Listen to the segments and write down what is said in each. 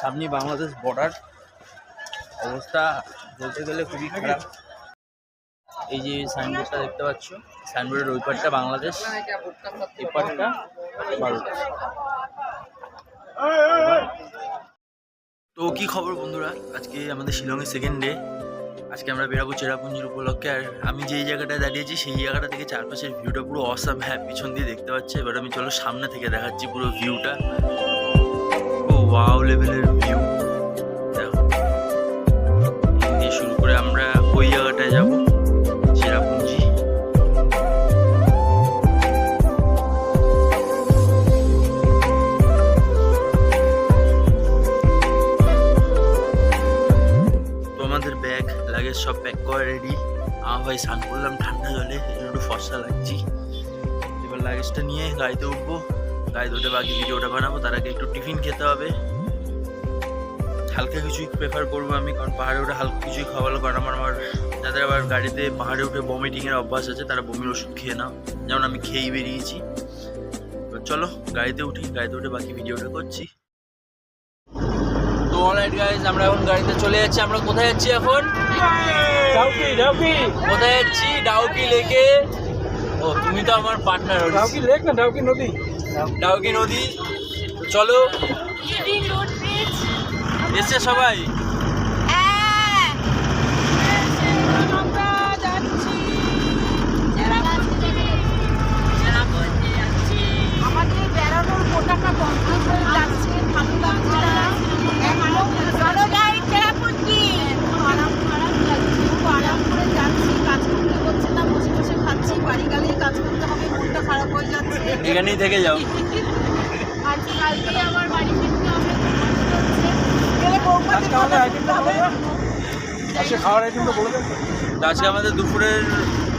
সামনে বাংলাদেশ বর্ডার অবস্থা বলতে গেলে খুবই খারাপ। এই যে সাইনবোর্ডটা দেখতে পাচ্ছ সাইনবোর্ডের ওই পারটা বাংলাদেশ, এই ভারত। তো কি খবর বন্ধুরা? আজকে আমাদের শিলংয়ের সেকেন্ড ডে আজকে আমরা বেরাবো চেরাপুঞ্জির উপলক্ষে, আর আমি যেই জায়গাটায় দাঁড়িয়েছি, সেই জায়গাটা থেকে চারপাশের ভিউটা পুরো অসাম হ্যাঁ পিছন দিয়ে দেখতে পাচ্ছি। এবার আমি চলো সামনে থেকে দেখাচ্ছি পুরো ভিউটা ওয়াও লেভেলের ভিউ দিয়ে শুরু করে আমরা ওই জায়গাটায় যাব, চেরাপুঞ্জি। আমাদের ব্যাগ লাগেজ সব প্যাক করা রেডি আমার ভাই স্নান করলাম, ঠান্ডা জলে, একটু ফর্সা লাগছি। এবার লাগেজটা নিয়ে গাড়িতে উঠবো। গাড়িতে উঠে বাকি ভিডিওটা বানাবো। তার আগে একটু টিফিন খেতে হবে। হালকা কিছুই প্রেফার করব আমি কারণ পাহাড়ে উঠে হালকা কিছুই খাওয়ালো কারণ আমার আমার যাদের আবার গাড়িতে পাহাড়ে উঠে বমিটিংয়ের অভ্যাস আছে তারা বমির ওষুধ খেয়ে নাও। যেমন আমি খেয়েই বেরিয়েছি। তো চলো গাড়িতে উঠি গাড়িতে উঠে বাকি ভিডিওটা করছি। তো অলরাইট গাইজ আমরা এখন গাড়িতে চলে যাচ্ছি। আমরা কোথায় যাচ্ছি এখন? কোথায় যাচ্ছি? ডাউকি লেকে ও তুমি তো আমার পার্টনার ডাউকি লেক না ডাউকি নদী? ডাউকি নদী। চলো। এসছে সবাই। আমাদের বেড়ানোর গোটাটা কমপ্লিট হয়ে যাচ্ছে ভালো লাগছে না একদম চলো যাই চেরাপুঞ্জি আরাম আরাম লাগছে খুব আরাম করে যাচ্ছি কাজ করতে হচ্ছে না বসে বসে খাচ্ছি বাড়ি গেলেই কাজ করতে হবে মনটা খারাপ হয়ে যাচ্ছে এখানেই থেকে যাও আজকে কালকেই আমার বাড়ি ফিরতে হবে খুব কষ্ট হচ্ছে গেলে বৌমাদের আজকে আমাদের আইটেমটা বলে দেন আজকে খাওয়ার আইটেমটা বলে দেন। তো আজকে আমাদের দুপুরের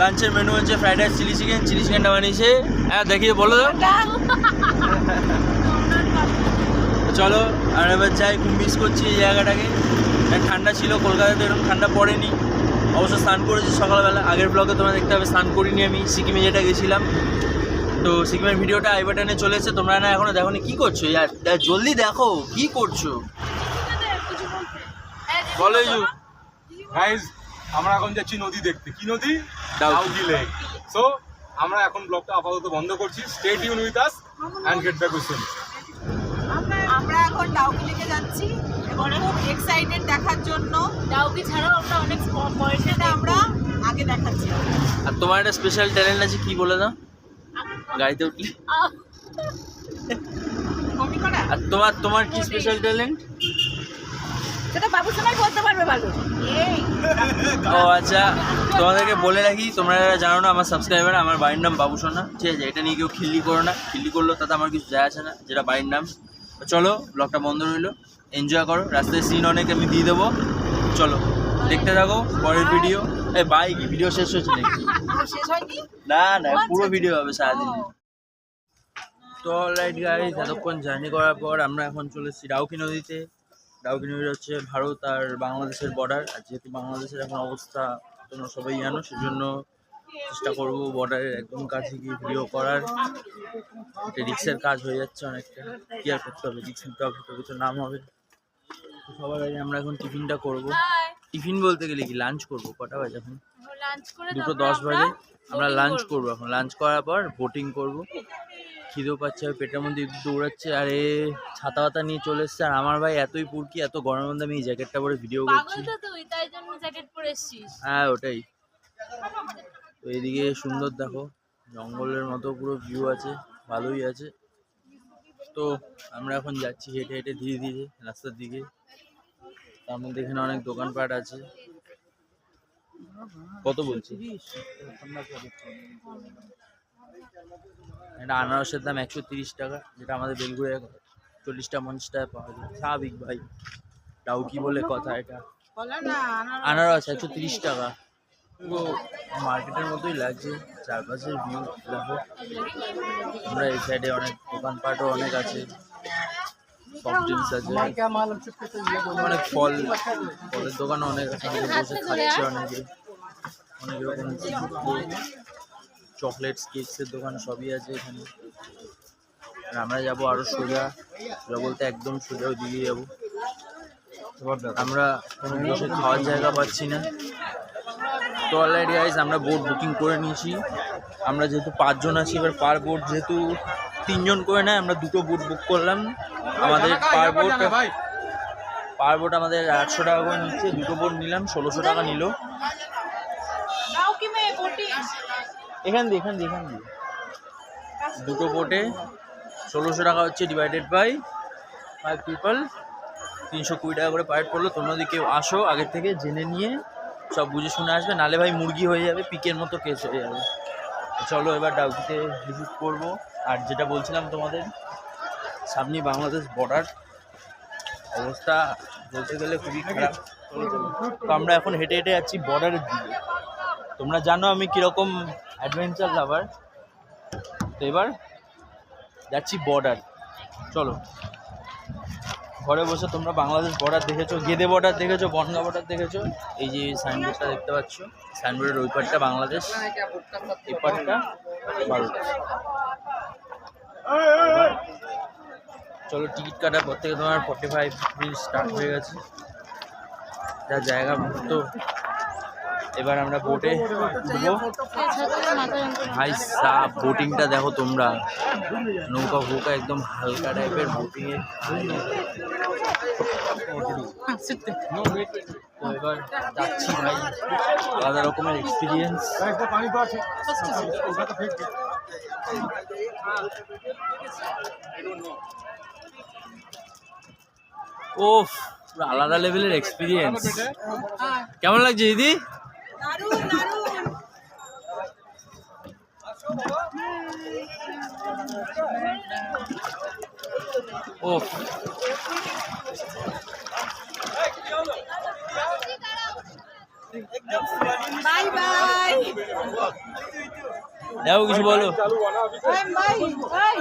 লাঞ্চের মেনু হচ্ছে fried rice chilli chicken chilli চিকেনটা বানিয়েছে। হ্যাঁ দেখিয়ে বলো চলো আর এবার যাই খুব মিস করছি এই জায়গাটাকে। ঠান্ডা ছিল কলকাতাতে এরকম ঠান্ডা পড়েনি। অবশ্য স্নান করেছি সকালবেলা। আগের ব্লগে তোমরা দেখতে হবে স্নান করিনি আমি। সিকিমে যেটা গেছিলাম। তো সিকিমের ভিডিওটা আই বাটনে চলে এসেছে। তোমরা না এখনও দেখোনি? কি করছ? ইয়ার জলদি দেখো কি করছ? বলো ইজু। গাইজ আমরা এখন যাচ্ছি নদী দেখতে। কি নদী? ডাউকি। লেক সো আমরা এখন ব্লগটা আপাতত বন্ধ করছি। Stay tune with us and get back with আমরা এখন ডাউকি লেকে যাচ্ছি এবং খুব এক্সাইটেড দেখার জন্য। ডাউকি ছাড়াও আমরা অনেক পয়সা সেটা আমরা আগে দেখাচ্ছি। আর তোমার একটা স্পেশাল ট্যালেন্ট আছে কি বলে দাও? গাড়িতে উঠলি? আর তোমার তোমার কি স্পেশাল ট্যালেন্ট সেটা বাবু সবাই বলতে পারবে ভালো ও আচ্ছা তোমাদেরকে বলে রাখি তোমরা যারা জানো না আমার সাবস্ক্রাইবার আমার বাড়ির নাম বাবু সোনা ঠিক আছে? এটা নিয়ে কেউ খিল্লি করো না। খিল্লি করল তাতে আমার কিছু যায় আসে না যেটা বাড়ির নাম। চলো ব্লগটা বন্ধ রইল। এনজয় করো। রাস্তায় সিন অনেক আমি দিয়ে দেবো। চলো। দেখতে থাকো পরের ভিডিও এই বাই কি ভিডিও শেষ হয়েছে নাকি? না না পুরো ভিডিও হবে সারাদিন। তো লাইট গাড়ি এতক্ষণ জার্নি করার পর আমরা এখন চলে এসেছি ডাউকি নদীতে। ডাউকি নদী হচ্ছে ভারত আর বাংলাদেশের বর্ডার আর যেহেতু বাংলাদেশের এখন অবস্থা তোমরা সবাই জানো সেজন্য চেষ্টা করব বর্ডারের একদম কাছে গিয়ে ভিডিও করার। এটা রিক্সের কাজ হয়ে যাচ্ছে অনেকটা। কি আর করতে হবে? রিক্স নিতে হবে তো কিছু নাম হবে সবার আগে আমরা এখন টিফিনটা করব। টিফিন বলতে গেলে কি লাঞ্চ করব? কটা বাজে এখন? দুটো দশ বাজে। আমরা লাঞ্চ করব। এখন। লাঞ্চ করার পর বোটিং করব। খিদেও পাচ্ছে আর পেটের মধ্যে দৌড়াচ্ছে। আর এ ছাতা পাতা নিয়ে চলে এসছে। আর আমার ভাই এতই পুরকি এত গরমের মধ্যে আমি এই জ্যাকেটটা পরে ভিডিও করছি। হ্যাঁ ওটাই। তো এদিকে সুন্দর দেখো জঙ্গলের মতো পুরো ভিউ আছে ভালোই আছে। তো আমরা এখন যাচ্ছি হেঁটে হেঁটে ধীরে ধীরে রাস্তার দিকে। তার এখানে অনেক দোকানপাট আছে। কত বলছি? এটা আনারসের দাম একশো তিরিশ টাকা, যেটা আমাদের বেলগুড়ে চল্লিশটা পঞ্চাশ টাকা পাওয়া যায়। স্বাভাবিক ভাই। ডাউকি বলে কথা এটা? আনারস একশো তিরিশ টাকা। পুরো মার্কেটের মতোই লাগছে চারপাশের ভিউ, দেখো। আমরা এই সাইডে অনেক দোকানপাটও অনেক আছে। সফট ড্রিঙ্কস আছে। অনেক ফল ফলের দোকানও অনেক আছে বসে খাচ্ছে অনেকে। অনেক রকম চকলেটস কেকসের দোকান সবই আছে এখানে। আর আমরা যাব আরও সোজা। সোজা বলতে একদম সোজা ওই দিকে যাব। আমরা কোনো বসে খাওয়ার জায়গা পাচ্ছি না। তো অলরেডি গাইজ আমরা বোট বুকিং করে নিয়েছি। আমরা যেহেতু পাঁচজন আছি এবার পার বোট যেহেতু তিনজন করে নেয়, আমরা দুটো বোট বুক করলাম। আমাদের পার বোট পার বোট আমাদের আটশো টাকা করে নিচ্ছে, দুটো বোট নিলাম, ষোলোশো টাকা নিল। এখান দিয়ে এখান দিয়ে এখান দিয়ে। দুটো বোটে ষোলোশো টাকা হচ্ছে ডিভাইডেড বাই ফাইভ পিপল তিনশো কুড়ি টাকা করে পার পড়ল। তোমরা যদি কেউ আসো আগের থেকে জেনে নিয়ে সব বুঝে শুনে আসবে, নালে ভাই মুরগি হয়ে যাবে, পিকের মতো কেস হয়ে যাবে। চলো এবার ডাউকিতে ভিজিট করব। আর যেটা বলছিলাম তোমাদের সামনে বাংলাদেশ বর্ডার অবস্থা বলতে গেলে খুবই খারাপ। তো আমরা এখন হেঁটে হেঁটে যাচ্ছি বর্ডারের দিকে। তোমরা জানো আমি কীরকম অ্যাডভেঞ্চার লাভার তো এবার যাচ্ছি বর্ডার চলো। ঘরে বসে তোমরা বাংলাদেশ বর্ডার দেখেছ, গেদে বর্ডার দেখেছ, বনগা বর্ডার দেখেছ, এই যে সাইনবোর্ডটা দেখতে পাচ্ছ সাইনবোর্ডের ওই পারটা বাংলাদেশ, এই পারটা চলো টিকিট কাটার পর থেকে তোমার ফর্টি ফাইভ স্টার্ট হয়ে গেছে। যা জায়গা তো এবার আমরা বোটে উঠবো ভাই সাপ বোটিংটা দেখো তোমরা। নৌকা ফৌকা একদম হালকা টাইপের বোটিং এ তো এবার যাচ্ছি ভাই। আলাদা রকমের এক্সপিরিয়েন্স ওফ পুরো আলাদা লেভেলের এক্সপিরিয়েন্স কেমন লাগছে দিদি? দারুণ বাই কিছু বলো। Bye bye bye.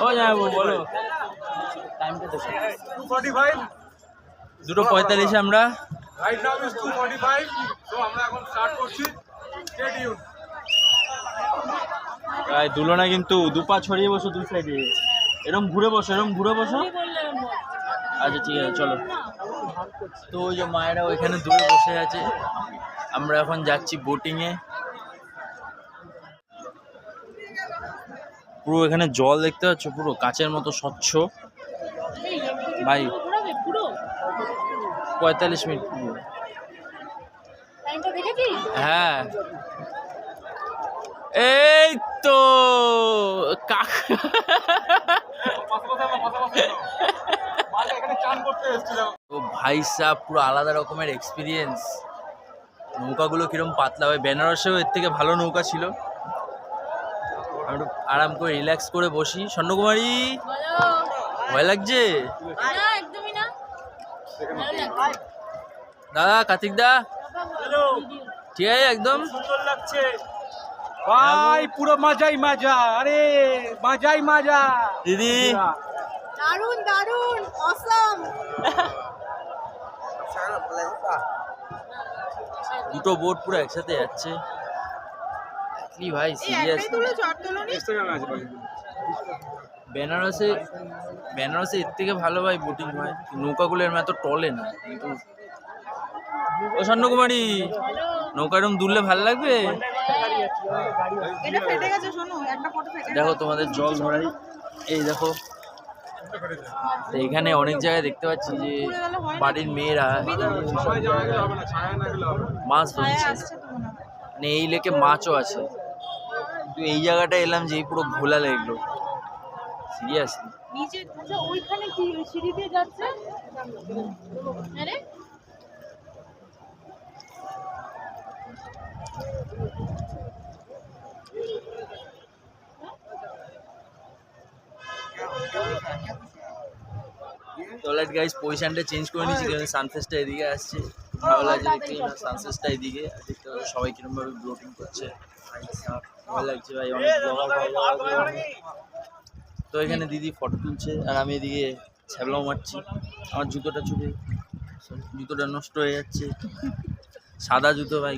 ও যাব বলো। টাইমটা দুটো পঁয়তাল্লিশে আমরা। রাইট নাও ইজ 245 তো আমরা এখন স্টার্ট করছি। প্রায় দুলো না কিন্তু দুপা ছড়িয়ে বসো দুই সাইডে এরম ঘুরে বসো এরম ঘুরে বসো। আচ্ছা ঠিক আছে চলো। তো ওই যে মায়েরা ওইখানে দূরে বসে আছে। আমরা এখন যাচ্ছি বোটিংয়ে পুরো এখানে জল দেখতে পাচ্ছ পুরো কাচের মতো স্বচ্ছ। ভাই পঁয়তাল্লিশ মিনিট। হ্যাঁ। এই তো কাক তো ভাই সাহ পুরো আলাদা রকমের এক্সপিরিয়েন্স নৌকাগুলো কিরম পাতলা হয়। বেনারসেও এর থেকে ভালো নৌকা ছিল। আমি আরাম করে রিল্যাক্স করে বসি। স্বর্ণকুমারী ভয় লাগছে না একদমই না ভালো লাগছে দাদা কার্তিক দা? ঠিক আছে একদম? সুন্দর লাগছে। ভাই পুরো মজাই মজা। আরে মজাই মজা। দিদি। দারুণ দারুণ অসম দুটো বোট পুরো একসাথে যাচ্ছে। কি ভাই সিরিয়াস বেনারসে বেনারসে এর থেকে ভালো ভাই বোটিং হয়। নৌকাগুলো এরম এত টলে না কিন্তু ও স্বর্ণকুমারী নৌকা এরম দুললে ভালো লাগবে? দেখো তোমাদের জল ধরাই এই দেখো এখানে অনেক জায়গায় দেখতে পাচ্ছি যে বাড়ির মেয়েরা মাছ ধরছে। মানে এই লেকে মাছও আছে। কিন্তু এই জায়গাটা এলাম যে পুরো ঘোলা লাগল। সিরিয়াসলি নিচে আচ্ছা ওইখানে কি সিঁড়ি দিয়ে যাচ্ছে আরে তো লাইট গাইস পজিশনটা চেঞ্জ করে নিয়েছি কারণ সানসেটটা এদিকে আসছে ভালো লাগছে দেখতে সানসেটটা এদিকে দেখতে পাচ্ছ সবাই কিরম ভাবে ব্লোটিং করছে ভালো লাগছে ভাই অনেক ব্লগার তো এখানে দিদি ফটো তুলছে আর আমি এদিকে ছ্যাবলাও মারছি। আমার জুতোটা চুরে। জুতোটা নষ্ট হয়ে যাচ্ছে। সাদা জুতো ভাই,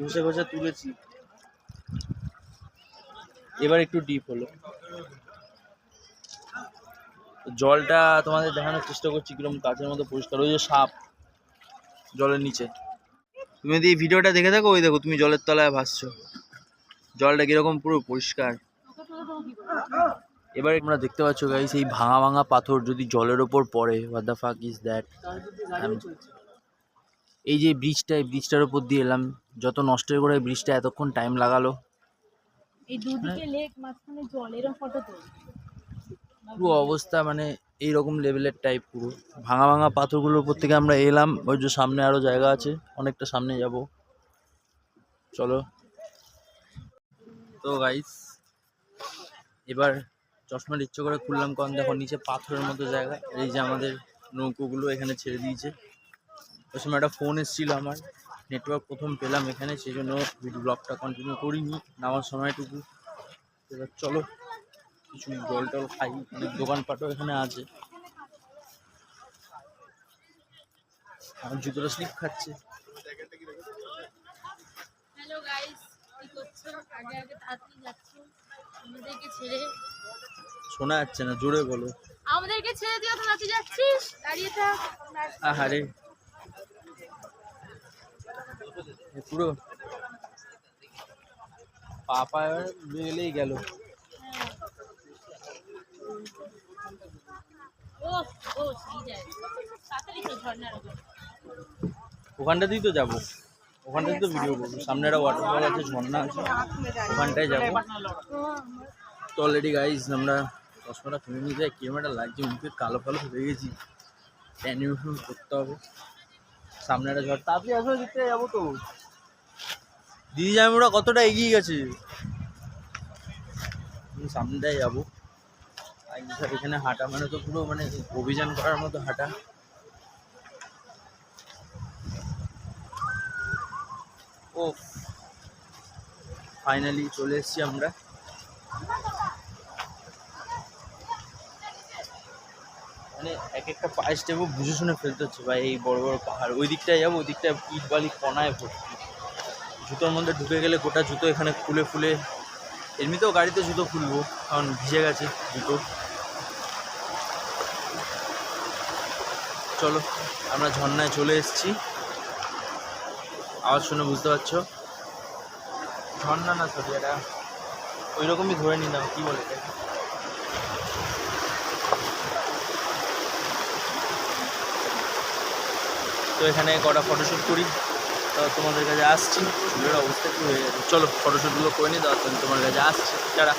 ঘষে ঘষে তুলেছি। এবার একটু ডিপ হলো। জলটা তোমাদের দেখানোর চেষ্টা করছি কীরকম কাচের মতো পরিষ্কার। ওই যে সাপ, জলের নিচে। তুমি যদি ভিডিওটা দেখে থাকো, ওই দেখো তুমি জলের তলায় ভাসছো। জলটা কীরকম পুরো পরিষ্কার। এবার তোমরা দেখতে পাচ্ছ গাইস এই ভাঙা ভাঙা পাথর যদি জলের ওপর পড়ে what the fuck is that এই যে ব্রিজটা এই ব্রিজটার উপর দিয়ে এলাম। যত নষ্টের করে ব্রিজটা এতক্ষণ টাইম লাগালো। এই দুদিকে লেক মাঝখানে জলেরও ফটো তোল পুরো অবস্থা মানে এইরকম লেভেলের টাইপ পুরো। ভাঙা ভাঙা পাথরগুলোর উপর থেকে আমরা এলাম ওই যে সামনে আরও জায়গা আছে অনেকটা সামনে যাব। চলো। তো গাইস এবার চশমার ইচ্ছে করে খুললাম, কারণ দেখো নিচে পাথরের মতো জায়গা। এই যে আমাদের নৌকোগুলো এখানে ছেড়ে দিয়েছে। ওই সময় একটা ফোন এসেছিল আমার। নেটওয়ার্ক প্রথম পেলাম এখানে সেই জন্য ভিডিও ব্লগটা কন্টিনিউ করিনি, নামার সময়টুকু। এবার চলো, কিছু জল টল খাই। দোকানপাটও এখানে আছে। আমার জুতোটা স্লিপ খাচ্ছে। আগে আগে তাড়াতাড়ি আমাদেরকে ছেড়ে শোনা যাচ্ছে না জোরে বলো। আমাদেরকে ছেড়ে দিয়ে তো নাচে যাচ্ছিস? দাঁড়িয়ে থাক। আহারে। পুরো পাপা গেলেই গেল। ও ও সেই যায়। তাড়াতাড়ি তো ঝর্ণার ওখানে ওখানটাতেই তো যাব। ওখানটাতেই তো ভিডিও করব। সামনে একটা ওয়াটারফল আছে ঝর্ণা আছে। ওখানটায় যাব। তো অলরেডি গাইজ আমরা চশমাটা কিনে নিয়ে যায় ক্যামেরাটা লাগছে, মুখে কালো কালো হয়ে গেছি। অ্যানিমেশন করতে হবে। সামনে একটা ঝড়, তাড়াতাড়ি আসো দেখতে যাব তো। দিদি জামিরা কতটা এগিয়ে গেছে। আমি সামনেটায় যাব। এখানে- এখানে হাঁটা মানে তো পুরো মানে অভিযান করার মতো হাঁটা। ও ফাইনালি চলে এসেছি আমরা। মানে এক একটা পায়ে স্টেপও বুঝে শুনে ফেলতে হচ্ছে, ভাই, এই বড় বড় পাহাড়। ওই দিকটায় যাব, ওই দিকটায় ইট বালি কণায় ভর্তি। জুতোর মধ্যে ঢুকে গেলে গোটা জুতো এখানে খুলে ফুলে। এমনিতেও গাড়িতে জুতো খুলবো, কারণ ভিজে গেছে জুতো। চলো, আমরা ঝর্ণায় চলে এসেছি। আওয়াজ শুনে বুঝতে পারছ? ঝর্ণা না, সরি, এটা ওই রকমই ধরে নিলাম, কি বলে এটাকে? তো এখানে কটা ফটোশ্যুট করি। তো তোমাদের কাছে আসছি। চুলের অবস্থা কী হয়ে গেছে? চলো ফটোশ্যুটগুলো করে নিই তোমার কাছে আসছি। যারা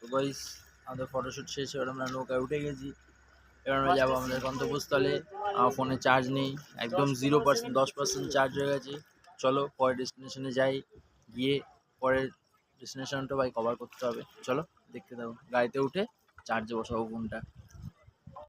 তো গাইস আমাদের ফটোশ্যুট শেষ এবার আমরা নৌকায় উঠে গেছি। এবার আমরা যাব আমাদের গন্তব্যস্থলে। আমার ফোনে চার্জ নেই, একদম জিরো পার্সেন্ট দশ পার্সেন্ট চার্জ হয়ে গেছে। চলো, পরের ডেস্টিনেশনে যাই। গিয়ে পরের ডেস্টিনেশনটা ভাই কভার করতে হবে। চলো, দেখতে থাকো। গাড়িতে উঠে চার্জে বসাবো ফোনটা